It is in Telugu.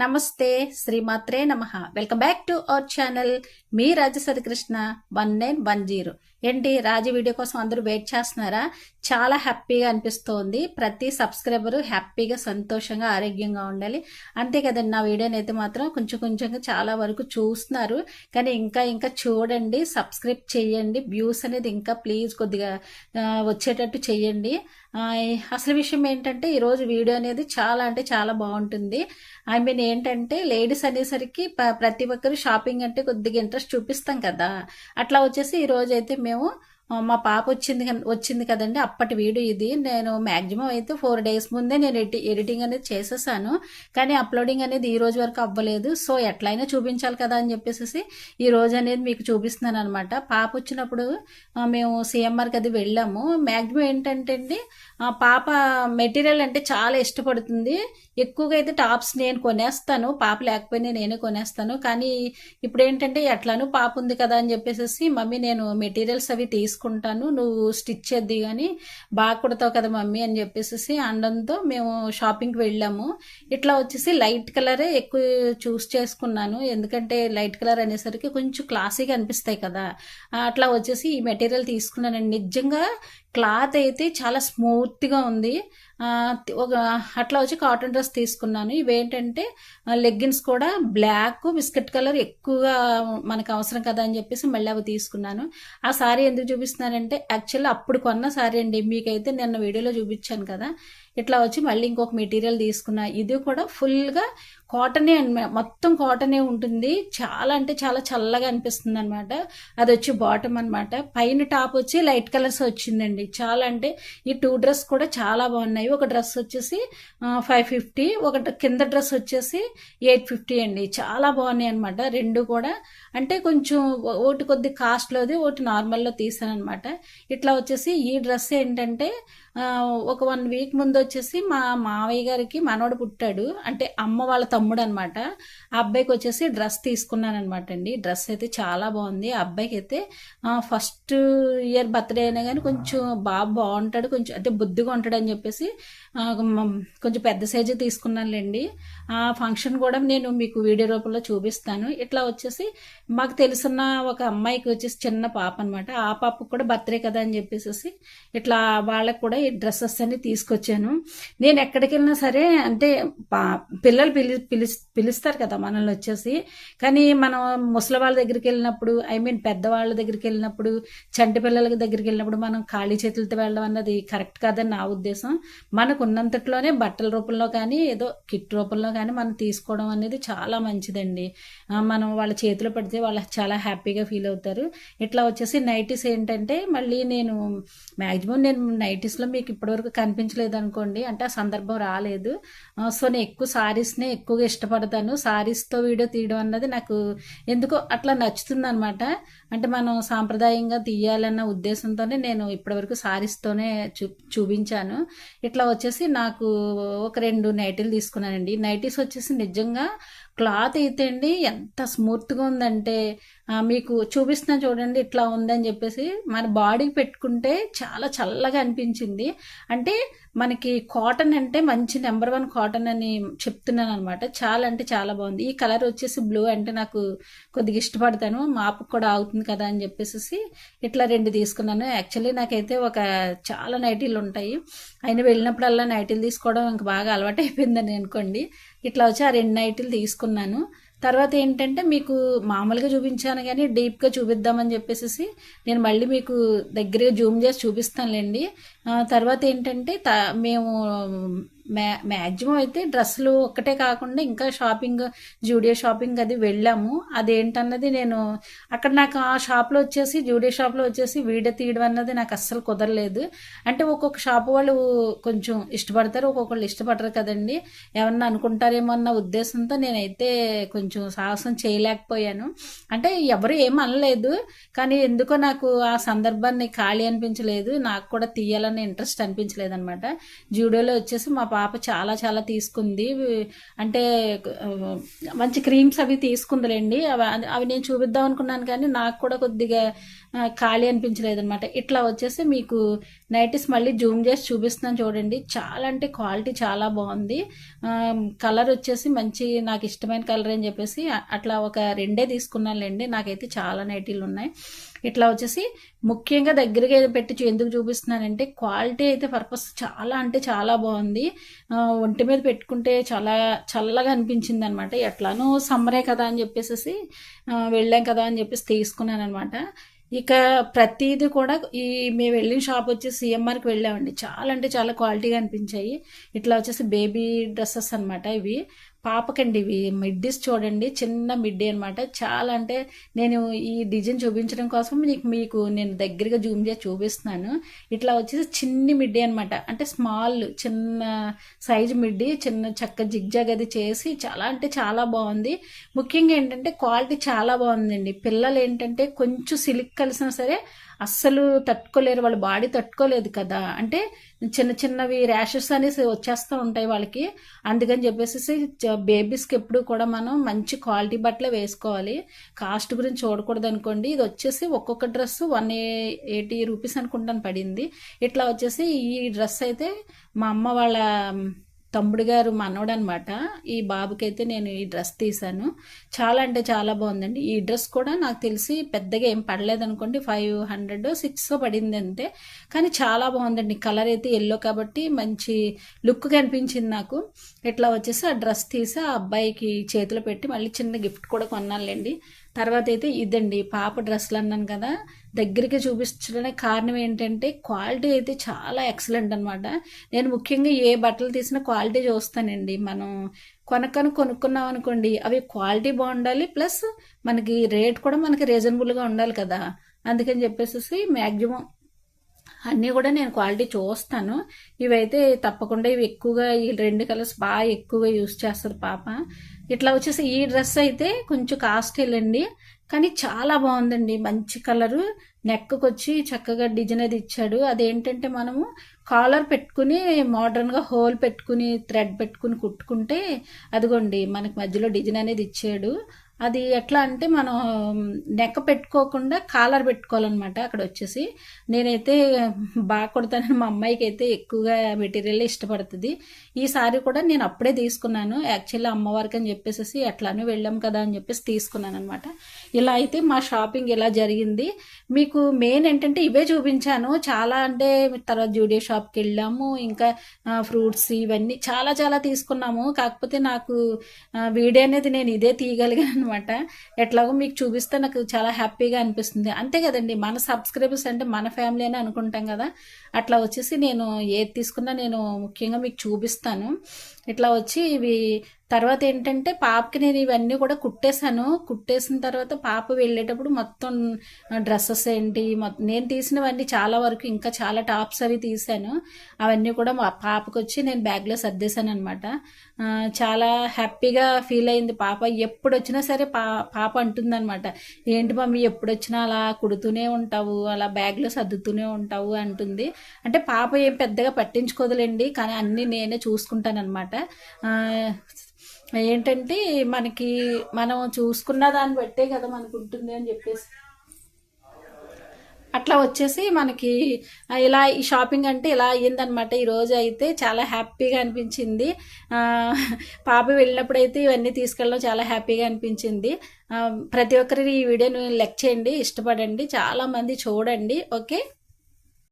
నమస్తే శ్రీమాత్రే నమ. Welcome back to our channel me Rajasari Krishna one nine one zero. ఏంటి రాజు వీడియో కోసం అందరూ వెయిట్ చేస్తున్నారా? చాలా హ్యాపీగా అనిపిస్తోంది. ప్రతి సబ్స్క్రైబరు హ్యాపీగా సంతోషంగా ఆరోగ్యంగా ఉండాలి. అంతే కదండి నా వీడియోని అయితే మాత్రం కొంచెం కొంచెంగా చాలా వరకు చూస్తున్నారు. కానీ ఇంకా ఇంకా చూడండి సబ్స్క్రైబ్ చేయండి. వ్యూస్ అనేది ఇంకా ప్లీజ్ కొద్దిగా వచ్చేటట్టు చేయండి. అసలు విషయం ఏంటంటే ఈరోజు వీడియో అనేది చాలా అంటే చాలా బాగుంటుంది. ఐ మీన్ ఏంటంటే లేడీస్ అనేసరికి ప్రతి ఒక్కరు షాపింగ్ అంటే కొద్దిగా ఇంట్రెస్ట్ చూపిస్తాం కదా. అట్లా వచ్చేసి ఈ రోజు అయితే మేము మా పాప వచ్చింది వచ్చింది కదండి. అప్పటి వీడియో ఇది. నేను మాక్సిమం అయితే ఫోర్ డేస్ ముందే నేను ఎడిటింగ్ అనేది చేసేసాను. కానీ అప్లోడింగ్ అనేది ఈ రోజు వరకు అవ్వలేదు. సో ఎట్లయినా చూపించాలి కదా అని చెప్పేసి ఈ రోజు అనేది మీకు చూపిస్తున్నాను అనమాట పాప వచ్చినప్పుడు మేము సిఎంఆర్కి అది వెళ్ళాము. మ్యాక్సిమం ఏంటంటే అండి పాప మెటీరియల్ అంటే చాలా ఇష్టపడుతుంది. ఎక్కువగా అయితే టాప్స్ నేను కొనేస్తాను. పాప లేకపోయినా నేనే కొనేస్తాను. కానీ ఇప్పుడు ఏంటంటే ఎట్లానూ పాప ఉంది కదా అని చెప్పేసి మమ్మీ నేను మెటీరియల్స్ అవి తీసుకుంటాను. నువ్వు స్టిచ్ చేద్ది కానీ బాగా కుడతావు కదా మమ్మీ అని చెప్పేసి అనడంతో మేము షాపింగ్కి వెళ్ళాము. ఇట్లా వచ్చేసి లైట్ కలరే ఎక్కువ చూస్ చేసుకున్నాను. ఎందుకంటే లైట్ కలర్ అనేసరికి కొంచెం క్లాసీగా అనిపిస్తాయి కదా. అట్లా వచ్చేసి ఈ మెటీరియల్ తీసుకున్నానండి నిజంగా క్లాత్ అయితే చాలా స్మూత్గా ఉంది. ఒక అట్లా వచ్చి కాటన్ డ్రెస్ తీసుకున్నాను. ఇవేంటంటే లెగ్గిన్స్ కూడా బ్లాక్ బిస్కెట్ కలర్ ఎక్కువగా మనకు అవసరం కదా అని చెప్పేసి మళ్ళీ అవి తీసుకున్నాను. ఆ సారీ ఎందుకు చూపిస్తున్నానంటే యాక్చువల్లీ అప్పుడు కొన్న సారీ అండి. మీకైతే నిన్న వీడియోలో చూపించాను కదా. ఇట్లా వచ్చి మళ్ళీ ఇంకొక మెటీరియల్ తీసుకున్నా ఇది కూడా ఫుల్గా కాటనే మొత్తం కాటనే ఉంటుంది. చాలా అంటే చాలా చల్లగా అనిపిస్తుంది అనమాట అది వచ్చి బాటమ్ అన్నమాట. పైన టాప్ వచ్చి లైట్ కలర్స్ వచ్చిందండి. చాలా అంటే ఈ టూ డ్రెస్ కూడా చాలా బాగున్నాయి. ఒక డ్రెస్ వచ్చేసి ఫైవ్ ఫిఫ్టీ ఒక కింద డ్రెస్ వచ్చేసి ఎయిట్ ఫిఫ్టీ అండి. చాలా బాగున్నాయి అనమాట రెండు కూడా అంటే కొంచెం ఒకటి కొద్ది కాస్ట్లోది ఒకటి నార్మల్లో తీసాను అనమాట ఇట్లా వచ్చేసి ఈ డ్రెస్ ఏంటంటే ఒక వన్ వీక్ ముందు వచ్చేసి మా మావయ్య గారికి మనోడు పుట్టాడు. అంటే అమ్మ వాళ్ళ తమ్ముడు అనమాట ఆ అబ్బాయికి వచ్చేసి డ్రెస్ తీసుకున్నాను అనమాట అండి. డ్రెస్ అయితే చాలా బాగుంది. ఆ అబ్బాయికి అయితే ఫస్ట్ ఇయర్ బర్త్డే అయినా కానీ కొంచెం బాగా బాగుంటాడు. కొంచెం అంటే బుద్ధిగా ఉంటాడు అని చెప్పేసి కొంచెం పెద్ద సైజు తీసుకున్నానులేండి. ఆ ఫంక్షన్ కూడా నేను మీకు వీడియో రూపంలో చూపిస్తాను. ఇట్లా వచ్చేసి మాకు తెలుసున్న ఒక అమ్మాయికి వచ్చేసి చిన్న పాప అనమాట. ఆ పాపకు కూడా బర్త్డే కదా అని చెప్పేసి ఇట్లా వాళ్ళకి కూడా ఈ డ్రెస్సెస్ అన్ని తీసుకొచ్చాను. నేను ఎక్కడికి వెళ్ళినా సరే అంటే పా- పిల్లలు పిలి పిలి పిలుస్తారు కదా మనల్ని వచ్చేసి. కానీ మనం ముసలి వాళ్ళ దగ్గరికి వెళ్ళినప్పుడు ఐ మీన్ పెద్దవాళ్ళ దగ్గరికి వెళ్ళినప్పుడు చంటి పిల్లల దగ్గరికి వెళ్ళినప్పుడు మనం ఖాళీ చేతులతో వెళ్ళడం అన్నది కరెక్ట్ కాదని నా ఉద్దేశం. మనకు ఉన్నంతట్లోనే బట్టల రూపంలో కానీ ఏదో కిట్ రూపంలో కానీ మనం తీసుకోవడం అనేది చాలా మంచిదండి. మనం వాళ్ళ చేతిలో పడితే వాళ్ళు చాలా హ్యాపీగా ఫీల్ అవుతారు. ఇట్లా వచ్చేసి నైటీస్ ఏంటంటే మళ్ళీ నేను మ్యాక్సిమం నేను నైటీస్లో మీకు ఇప్పటివరకు కనిపించలేదు అనుకోండి అంటే ఆ సందర్భం రాలేదు. సో నేను ఎక్కువ సారీస్నే ఎక్కువగా ఇష్టపడతాను. సారీస్తో వీడియో తీయడం అన్నది నాకు ఎందుకో అట్లా నచ్చుతుంది అనమాట అంటే మనం సాంప్రదాయంగా తీయాలన్న ఉద్దేశంతోనే నేను ఇప్పటివరకు సారీస్తోనే చూ చూపించాను. ఇట్లా వచ్చేసి నాకు ఒక రెండు నైటీలు తీసుకున్నానండి. నైటీస్ వచ్చేసి నిజంగా క్లాత్ అయితే అండి ఎంత స్మూత్గా ఉందంటే మీకు చూపిస్తున్నా చూడండి ఇట్లా ఉందని చెప్పేసి మన బాడీకి పెట్టుకుంటే చాలా చల్లగా అనిపించింది. అంటే మనకి కాటన్ అంటే మంచి నెంబర్ వన్ కాటన్ అని చెప్తున్నాను అనమాట చాలా అంటే చాలా బాగుంది. ఈ కలర్ వచ్చేసి బ్లూ అంటే నాకు కొద్దిగా ఇష్టపడతాను. మాపు కూడా అవుతుంది కదా అని చెప్పేసి ఇట్లా రెండు తీసుకున్నాను. యాక్చువల్లీ నాకైతే ఒక చాలా నైటీలు ఉంటాయి. అయినా వెళ్ళినప్పుడల్లా నైటీలు తీసుకోవడం ఇంకా బాగా అలవాటు అయిపోయిందని అనుకోండి. ఇట్లా వచ్చి ఆ రెండు నైట్లు తీసుకున్నాను. తర్వాత ఏంటంటే మీకు మామూలుగా చూపించాను కానీ డీప్గా చూపిద్దామని చెప్పేసి నేను మళ్ళీ మీకు దగ్గరగా జూమ్ చేసి చూపిస్తానులేండి. తర్వాత ఏంటంటే మేము మ్యా మ్యాక్సిమం అయితే డ్రెస్సులు ఒక్కటే కాకుండా ఇంకా షాపింగ్ జూడియో షాపింగ్ అది వెళ్ళాము. అదేంటన్నది నేను అక్కడ నాకు ఆ షాప్లో వచ్చేసి జూడియో షాప్లో వచ్చేసి వీడియో తీయడం అన్నది నాకు అస్సలు కుదరలేదు. అంటే ఒక్కొక్క షాప్ వాళ్ళు కొంచెం ఇష్టపడతారు ఒక్కొక్కళ్ళు ఇష్టపడరు కదండి. ఏమన్నా అనుకుంటారేమో అన్న ఉద్దేశంతో నేనైతే కొంచెం సాహసం చేయలేకపోయాను. అంటే ఎవరు ఏం అనలేదు కానీ ఎందుకో నాకు ఆ సందర్భాన్ని ఖాళీ అనిపించలేదు. నాకు కూడా తీయాలనే ఇంట్రెస్ట్ అనిపించలేదు అనమాట జూడియోలో వచ్చేసి మా పాప చాలా చాలా తీసుకుంది. అంటే మంచి క్రీమ్స్ అవి తీసుకుందిలేండి. అవి అవి నేను చూపిద్దాం అనుకున్నాను కానీ నాకు కూడా కొద్దిగా ఖాళీ అనిపించలేదు అనమాట ఇట్లా వచ్చేసి మీకు నైటీస్ మళ్ళీ జూమ్ చేసి చూపిస్తున్నాను చూడండి. చాలా అంటే క్వాలిటీ చాలా బాగుంది. కలర్ వచ్చేసి మంచి నాకు ఇష్టమైన కలర్ అని చెప్పేసి అట్లా ఒక రెండే తీసుకున్నానులేండి. నాకైతే చాలా నైటీలు ఉన్నాయి. ఇట్లా వచ్చేసి ముఖ్యంగా దగ్గరగా పెట్టి ఎందుకు చూపిస్తున్నానంటే క్వాలిటీ అయితే పర్పస్ చాలా అంటే చాలా బాగుంది. ఒంటి మీద పెట్టుకుంటే చాలా చల్లగా అనిపించింది అనమాట ఎట్లానో సమ్మరే కదా అని చెప్పేసి వెళ్ళాం కదా అని చెప్పేసి తీసుకున్నాను అనమాట ఇక ప్రతిదీ కూడా ఈ మేము వెళ్ళిన షాప్ వచ్చి సిఎంఆర్కి వెళ్ళామండి. చాలా అంటే చాలా క్వాలిటీగా అనిపించాయి. ఇట్లా వచ్చేసి బేబీ డ్రెస్సెస్ అనమాట ఇవి. పాపకండి ఇవి. మిడ్డీస్ చూడండి చిన్న మిడ్డీ అన్నమాట. చాలా అంటే నేను ఈ డిజైన్ చూపించడం కోసం మీకు మీకు నేను దగ్గరగా జూమ్ చేసి చూపిస్తున్నాను. ఇట్లా వచ్చేసి చిన్ని మిడ్డీ అన్నమాట. అంటే స్మాల్ చిన్న సైజు మిడ్డీ చిన్న చక్క జిగ్జాగ్ అది చేసి చాలా అంటే చాలా బాగుంది. ముఖ్యంగా ఏంటంటే క్వాలిటీ చాలా బాగుందండి. పిల్లలు ఏంటంటే కొంచెం సిలిక్ కలిసినా సరే అస్సలు తట్టుకోలేరు వాళ్ళ బాడీ తట్టుకోలేదు కదా. అంటే చిన్న చిన్నవి ర్యాషెస్ అనేసి వచ్చేస్తూ ఉంటాయి వాళ్ళకి. అందుకని చెప్పేసి బేబీస్కి ఎప్పుడు కూడా మనం మంచి క్వాలిటీ బట్టలే వేసుకోవాలి. కాస్ట్ గురించి చూడకూడదు అనుకోండి ఇది వచ్చేసి ఒక్కొక్క డ్రెస్ వన్ ఎయిటీ రూపీస్ అనుకుంటాను పడింది. ఇట్లా వచ్చేసి ఈ డ్రెస్ అయితే మా అమ్మ వాళ్ళ తమ్ముడు గారు మనోడు అనమాట ఈ బాబుకైతే నేను ఈ డ్రెస్ తీశాను. చాలా అంటే చాలా బాగుందండి. ఈ డ్రెస్ కూడా నాకు తెలిసి పెద్దగా ఏం పడలేదు అనుకోండి ఫైవ్ హండ్రెడ్ సిక్స్ పడింది అంతే. కానీ చాలా బాగుందండి. కలర్ అయితే ఎల్లో కాబట్టి మంచి లుక్ కనిపించింది నాకు. ఇట్లా వచ్చేసి ఆ డ్రెస్ తీసి ఆ అబ్బాయికి చేతిలో పెట్టి మళ్ళీ చిన్న గిఫ్ట్ కూడా కొన్నానులేండి. తర్వాత అయితే ఇదండి పాప డ్రెస్సులు అన్నాను కదా. దగ్గరికి చూపించడానికి కారణం ఏంటంటే క్వాలిటీ అయితే చాలా ఎక్సలెంట్ అనమాట నేను ముఖ్యంగా ఏ బట్టలు తీసినా క్వాలిటీ క్వాలిటీ చూస్తానండి. మనం కొనకను కొనుక్కున్నాం అనుకోండి అవి క్వాలిటీ బాగుండాలి ప్లస్ మనకి రేట్ కూడా మనకి రీజనబుల్గా ఉండాలి కదా. అందుకని చెప్పేసి మ్యాక్సిమం అన్నీ కూడా నేను క్వాలిటీ చూస్తాను. ఇవైతే తప్పకుండా ఇవి ఎక్కువగా ఈ రెండు కలర్స్ బాగా ఎక్కువగా యూస్ చేస్తుంది పాప. ఇట్లా వచ్చేసి ఈ డ్రెస్ అయితే కొంచెం కాస్ట్ వెళ్ళండి కానీ చాలా బాగుందండి. మంచి కలరు. నెక్కి వచ్చి చక్కగా డిజైన్ అది ఇచ్చాడు. అదేంటంటే మనము కాలర్ పెట్టుకుని మోడర్న్గా హోల్ పెట్టుకుని థ్రెడ్ పెట్టుకుని కుట్టుకుంటే అదిగోండి మనకి మధ్యలో డిజైన్ అనేది ఇచ్చాడు. అది ఎట్లా అంటే మనం నెక్క పెట్టుకోకుండా కాలర్ పెట్టుకోవాలన్నమాట అక్కడ వచ్చేసి నేనైతే బాగా కుడతానని మా అమ్మాయికి అయితే ఎక్కువగా మెటీరియల్ ఇష్టపడుతుంది. ఈ సారీ కూడా నేను అప్పుడే తీసుకున్నాను. యాక్చువల్లీ అమ్మవారికి అని చెప్పేసి ఎట్లానూ వెళ్ళాం కదా అని చెప్పేసి తీసుకున్నాను అనమాట ఇలా అయితే మా షాపింగ్ ఇలా జరిగింది. మీకు మెయిన్ ఏంటంటే ఇవే చూపించాను. చాలా అంటే తర్వాత జూడియో షాప్కి వెళ్ళాము. ఇంకా ఫ్రూట్స్ ఇవన్నీ చాలా చాలా తీసుకున్నాము. కాకపోతే నాకు వీడియో అనేది నేను ఇదే తీయగలిగాను అనమాట ఎట్లాగో మీకు చూపిస్తే నాకు చాలా హ్యాపీగా అనిపిస్తుంది. అంతే కదండి మన సబ్స్క్రైబర్స్ అంటే మన ఫ్యామిలీ అని అనుకుంటాం కదా. అట్లా వచ్చేసి నేను ఏది తీసుకున్నా నేను ముఖ్యంగా మీకు చూపిస్తాను. ఇట్లా వచ్చి ఇవి తర్వాత ఏంటంటే పాపకి నేను ఇవన్నీ కూడా కుట్టేశాను. కుట్టేసిన తర్వాత పాప వెళ్ళేటప్పుడు మొత్తం డ్రెస్సెస్ ఏంటి మొత్తం నేను తీసినవన్నీ చాలా వరకు ఇంకా చాలా టాప్స్ అవి తీశాను. అవన్నీ కూడా మా పాపకు వచ్చి నేను బ్యాగ్లో సర్దేశాను అనమాట చాలా హ్యాపీగా ఫీల్ అయింది పాప. ఎప్పుడు వచ్చినా సరే పా పాప అంటుందన్నమాట. ఏంటి మమ్మీ ఎప్పుడు వచ్చినా అలా కుడుతూనే ఉంటావు అలా బ్యాగ్లో సర్దుతూనే ఉంటావు అంటుంది. అంటే పాప ఏం పెద్దగా పట్టించుకోదులేండి కానీ అన్నీ నేనే చూసుకుంటానమాట ఏంటంటే మనకి మనం చూసుకున్న దాన్ని బట్టే కదా మనకు ఉంటుంది అని చెప్పేసి. అట్లా వచ్చేసి మనకి ఇలా ఈ షాపింగ్ అంటే ఇలా అయ్యిందనమాట ఈ రోజు అయితే చాలా హ్యాపీగా అనిపించింది. పాప వెళ్ళినప్పుడు అయితే ఇవన్నీ తీసుకెళ్ళడం చాలా హ్యాపీగా అనిపించింది. ప్రతి ఒక్కరి ఈ వీడియోని లెక్ చేయండి ఇష్టపడండి చాలామంది చూడండి. ఓకే?